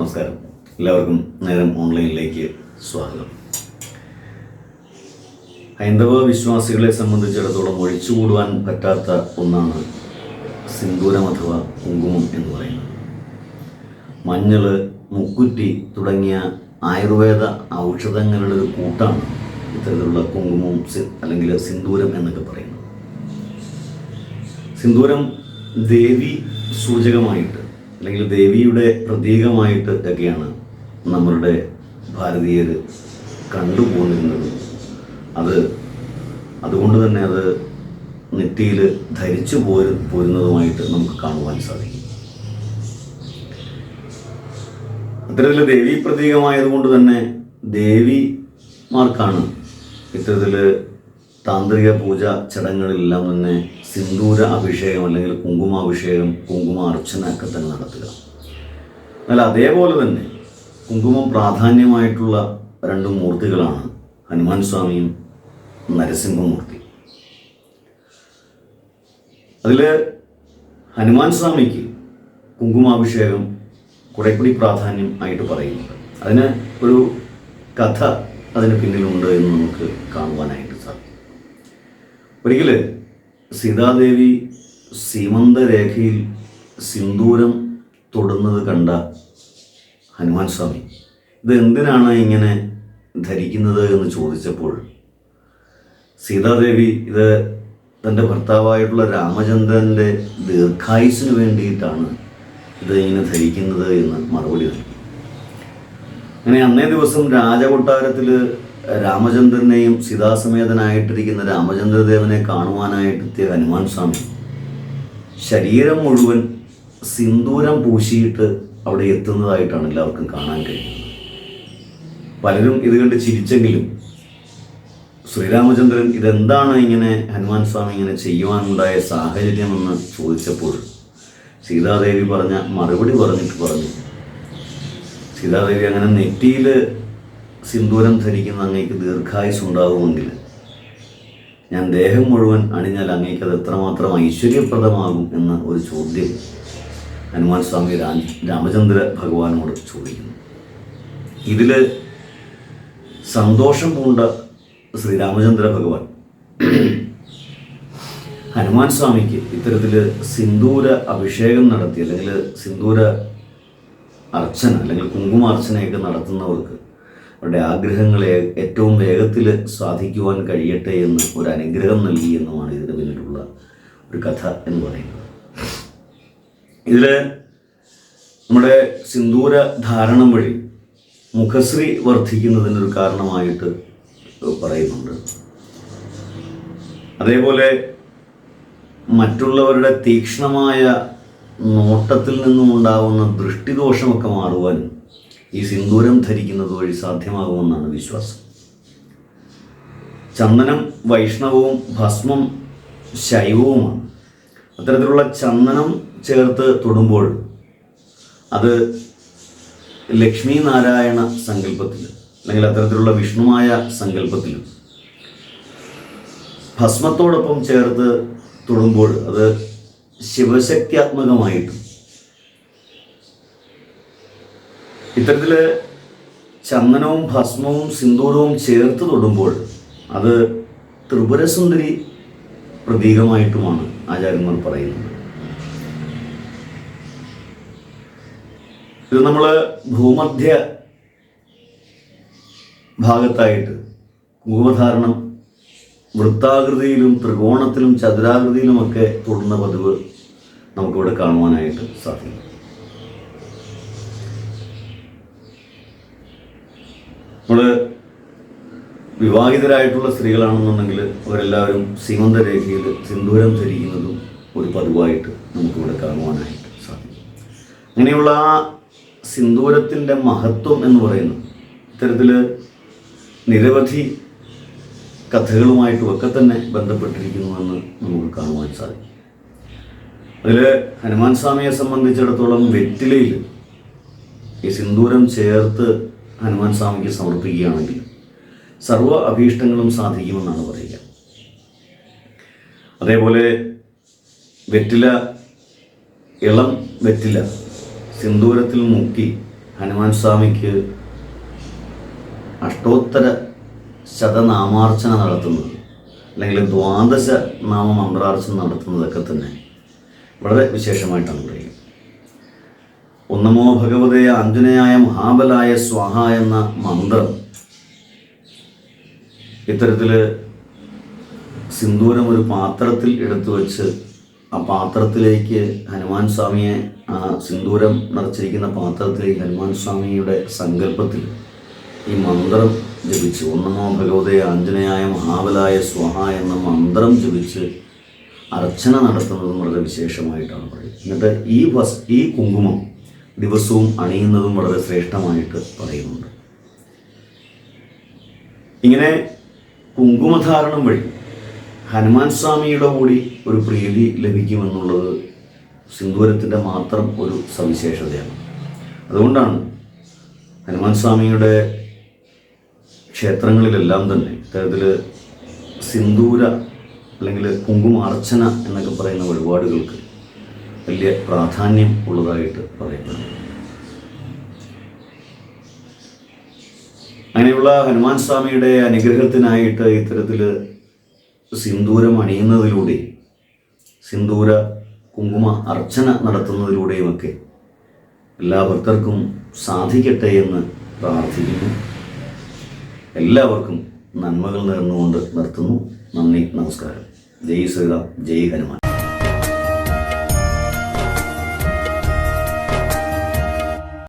നമസ്കാരം. എല്ലാവർക്കും നേരം ഓൺലൈനിലേക്ക് സ്വാഗതം. ഹൈന്ദവ വിശ്വാസികളെ സംബന്ധിച്ചിടത്തോളം ഒഴിച്ചുകൂടുവാൻ പറ്റാത്ത ഒന്നാണ് സിന്ദൂരം അഥവാ കുങ്കുമം എന്ന് പറയുന്നത്. മഞ്ഞൾ മുക്കുറ്റി തുടങ്ങിയ ആയുർവേദ ഔഷധങ്ങളുടെ ഒരു കൂട്ടാണ് ഇത്തരത്തിലുള്ള കുങ്കുമം അല്ലെങ്കിൽ സിന്ദൂരം എന്നൊക്കെ പറയുന്നത്. സിന്ദൂരം ദേവി സൂചകമായിട്ട് അല്ലെങ്കിൽ ദേവിയുടെ പ്രതീകമായിട്ട് ഒക്കെയാണ് നമ്മളുടെ ഭാരതീയർ കണ്ടുപോന്നിരുന്നത്. അത് അതുകൊണ്ട് തന്നെ അത് നെറ്റിയിൽ ധരിച്ചു പോരു പോരുന്നതുമായിട്ട് നമുക്ക് കാണുവാൻ സാധിക്കും. അത്തരത്തിൽ ദേവി പ്രതീകമായതുകൊണ്ട് തന്നെ ദേവിമാർക്കാണ് ഇത്തരത്തിൽ താന്ത്രിക പൂജ ചടങ്ങുകളിലെല്ലാം തന്നെ സിന്ദൂര അഭിഷേകം അല്ലെങ്കിൽ കുങ്കുമാഭിഷേകം കുങ്കുമ അർച്ചന ഒക്കെ തന്നെ നടത്തുക. എന്നാൽ അതേപോലെ തന്നെ കുങ്കുമം പ്രാധാന്യമായിട്ടുള്ള രണ്ട് മൂർത്തികളാണ് ഹനുമാൻ സ്വാമിയും നരസിംഹമൂർത്തി. അതിൽ ഹനുമാൻ സ്വാമിക്ക് കുങ്കുമാഭിഷേകം കുറെ കൂടി പ്രാധാന്യം ആയിട്ട് പറയുന്നുണ്ട്. അതിന് ഒരു കഥ അതിന് പിന്നിലുണ്ട് എന്ന് നമുക്ക് കാണുവാനായിട്ട് ഒരിക്കൽ സീതാദേവി സീമന്തരേഖയിൽ സിന്ദൂരം തൊടുന്നത് കണ്ട ഹനുമാൻ സ്വാമി ഇത് എന്തിനാണ് ഇങ്ങനെ ധരിക്കുന്നത് എന്ന് ചോദിച്ചപ്പോൾ സീതാദേവി ഇത് തന്റെ ഭർത്താവായിട്ടുള്ള രാമചന്ദ്രന്റെ ദീർഘായുസിന് വേണ്ടിയിട്ടാണ് ഇത് ഇങ്ങനെ ധരിക്കുന്നത് എന്ന് മറുപടി നൽകി. അങ്ങനെ അന്നേ ദിവസം രാജകൊട്ടാരത്തിൽ രാമചന്ദ്രനെയും സീതാസമേതനായിട്ടിരിക്കുന്ന രാമചന്ദ്രദേവനെ കാണുവാനായിട്ടെത്തിയ ഹനുമാൻ സ്വാമി. ശരീരം മുഴുവൻ സിന്ദൂരം പൂശിയിട്ട് അവിടെ എത്തുന്നതായിട്ടാണ് എല്ലാവർക്കും കാണാൻ കഴിയുന്നത്. പലരും ഇത് കണ്ട് ചിരിച്ചെങ്കിലും ശ്രീരാമചന്ദ്രൻ ഇതെന്താണ് ഇങ്ങനെ ഹനുമാൻ സ്വാമി ഇങ്ങനെ ചെയ്യുവാനുണ്ടായ സാഹചര്യമെന്ന് ചോദിച്ചപ്പോൾ സീതാദേവി പറഞ്ഞ മറുപടി പറഞ്ഞിട്ട് പറഞ്ഞു. സീതാദേവി അങ്ങനെ നെറ്റിയിൽ സിന്ദൂരം ധരിക്കുന്ന അങ്ങേക്ക് ദീർഘായുസ് ഉണ്ടാകുമെങ്കിൽ ഞാൻ ദേഹം മുഴുവൻ അണിഞ്ഞാൽ അങ്ങേക്ക് അത് എത്രമാത്രം ഐശ്വര്യപ്രദമാകും എന്ന ഒരു ചോദ്യം ഹനുമാൻ സ്വാമി രാമചന്ദ്ര ഭഗവാനോട് ചോദിക്കുന്നു. ഇതിൽ സന്തോഷം പൂണ്ട ശ്രീരാമചന്ദ്ര ഭഗവാൻ. ഹനുമാൻ സ്വാമിക്ക് ഇത്തരത്തിൽ സിന്ദൂര അഭിഷേകം നടത്തി അല്ലെങ്കിൽ സിന്ദൂര അർച്ചന അല്ലെങ്കിൽ കുങ്കുമാർച്ചനയൊക്കെ നടത്തുന്നവർക്ക് അവരുടെ ആഗ്രഹങ്ങളെ ഏറ്റവും വേഗത്തിൽ സാധിക്കുവാൻ കഴിയട്ടെ എന്ന് ഒരു അനുഗ്രഹം നൽകി എന്നുമാണ് ഇതിന് പിന്നിലുള്ള ഒരു കഥ എന്ന് പറയുന്നത്. ഇതിൽ നമ്മുടെ സിന്ദൂര ധാരണം വഴി മുഖശ്രീ വർദ്ധിക്കുന്നതിനൊരു കാരണമായിട്ട് പറയുന്നുണ്ട്. അതേപോലെ മറ്റുള്ളവരുടെ തീക്ഷ്ണമായ നോട്ടത്തിൽ നിന്നും ഉണ്ടാകുന്ന ദൃഷ്ടിദോഷമൊക്കെ മാറുവാൻ ഈ സിന്ദൂരം ധരിക്കുന്നത് വഴി സാധ്യമാകുമെന്നാണ് വിശ്വാസം. ചന്ദനം വൈഷ്ണവവും ഭസ്മം ശൈവവുമാണ്. അത്തരത്തിലുള്ള ചന്ദനം ചേർത്ത് തൊടുമ്പോൾ അത് ലക്ഷ്മി നാരായണ സങ്കല്പത്തിൽ അല്ലെങ്കിൽ അത്തരത്തിലുള്ള വിഷ്ണുമായ സങ്കല്പത്തിലും ഭസ്മത്തോടൊപ്പം ചേർത്ത് തൊടുമ്പോൾ അത് ശിവശക്തിയാത്മകമായിട്ടും ഇത്തരത്തിൽ ചന്ദനവും ഭസ്മവും സിന്ദൂരവും ചേർത്ത് തൊടുമ്പോൾ അത് ത്രിപുരസുന്ദരി പ്രതീകമായിട്ടുമാണ് ആചാര്യന്മാർ പറയുന്നത്. ഇത് നമ്മൾ ഭൂമധ്യ ഭാഗത്തായിട്ട് കുങ്കുമധാരണം വൃത്താകൃതിയിലും ത്രികോണത്തിലും ചതുരാകൃതിയിലുമൊക്കെ തൊടുന്ന പതിവ് നമുക്കിവിടെ കാണുവാനായിട്ട് സാധിക്കും. നമ്മൾ വിവാഹിതരായിട്ടുള്ള സ്ത്രീകളാണെന്നുണ്ടെങ്കിൽ അവരെല്ലാവരും സീമന്തരേഖയിൽ സിന്ദൂരം ധരിക്കുന്നതും ഒരു പതിവായിട്ട് നമുക്കിവിടെ കാണുവാനായിട്ട് സാധിക്കും. അങ്ങനെയുള്ള ആ സിന്ദൂരത്തിന്റെ മഹത്വം എന്ന് പറയുന്നത് ഇത്തരത്തിൽ നിരവധി കഥകളുമായിട്ടും ഒക്കെ തന്നെ ബന്ധപ്പെട്ടിരിക്കുന്നുവെന്ന് നമുക്ക് കാണുവാൻ സാധിക്കും. അതിൽ ഹനുമാൻ സ്വാമിയെ സംബന്ധിച്ചിടത്തോളം വെറ്റിലയിൽ ഈ സിന്ദൂരം ചേർത്ത് ഹനുമാൻ സ്വാമിക്ക് സമർപ്പിക്കുകയാണെങ്കിൽ സർവ അഭീഷ്ടങ്ങളും സാധിക്കുമെന്നാണ് പറയുക. അതേപോലെ വെറ്റില ഇളം വെറ്റില സിന്ദൂരത്തിൽ മുക്കി ഹനുമാൻ സ്വാമിക്ക് അഷ്ടോത്തര ശതനാമാർച്ചന നടത്തുന്നത് അല്ലെങ്കിൽ ദ്വാദശ നാമ മന്ത്രാർച്ചന നടത്തുന്നതൊക്കെ തന്നെ വളരെ വിശേഷമായിട്ടാണ് പറയുക. ഒന്നമോ ഭഗവതയ അഞ്ജനയായ മഹാബലായ സ്വാഹ എന്ന മന്ത്രം. ഇത്തരത്തിൽ സിന്ദൂരം ഒരു പാത്രത്തിൽ എടുത്തു വെച്ച് ആ പാത്രത്തിലേക്ക് ഹനുമാൻ സ്വാമിയെ ആ സിന്ദൂരം നിറച്ചിരിക്കുന്ന പാത്രത്തിലേക്ക് ഹനുമാൻ സ്വാമിയുടെ സങ്കല്പത്തിൽ ഈ മന്ത്രം ജപിച്ച് ഒന്നമോ ഭഗവതയെ അഞ്ജനയായ മഹാബലായ സ്വഹ എന്ന മന്ത്രം ജപിച്ച് അർച്ചന നടത്തുന്നതും വളരെ വിശേഷമായിട്ടാണ് പറയുന്നത്. എന്നിട്ട് ഈ ഈ കുങ്കുമം ദിവസവും അണിയുന്നതും വളരെ ശ്രേഷ്ഠമായിട്ട് പറയുന്നുണ്ട്. ഇങ്ങനെ കുങ്കുമധാരണം വഴി ഹനുമാൻ സ്വാമിയുടെ കൂടി ഒരു പ്രീതി ലഭിക്കുമെന്നുള്ളത് സിന്ദൂരത്തിന്റെ മാത്രം ഒരു സവിശേഷതയാണ്. അതുകൊണ്ടാണ് ഹനുമാൻ സ്വാമിയുടെ ക്ഷേത്രങ്ങളിലെല്ലാം തന്നെ ഇത്തരത്തിൽ സിന്ദൂര അല്ലെങ്കിൽ കുങ്കുമാർച്ചന എന്നൊക്കെ പറയുന്ന വഴിപാടുകൾക്ക് വലിയ പ്രാധാന്യം ഉള്ളതായിട്ട് പറയപ്പെടുന്നു അങ്ങനെയുള്ള ഹനുമാൻ സ്വാമിയുടെ അനുഗ്രഹത്തിനായിട്ട് ഇത്തരത്തിൽ സിന്ദൂരം അണിയുന്നതിലൂടെ സിന്ദൂര കുങ്കുമ അർച്ചന നടത്തുന്നതിലൂടെയുമൊക്കെ എല്ലാ ഭക്തർക്കും സാധിക്കട്ടെ എന്ന് പ്രാർത്ഥിക്കുന്നു. എല്ലാവർക്കും നന്മകൾ നേർന്നുകൊണ്ട് നിർത്തുന്നു. നന്ദി നമസ്കാരം. ജയ് ശ്രീറാം ജയ് ഹനുമാൻ.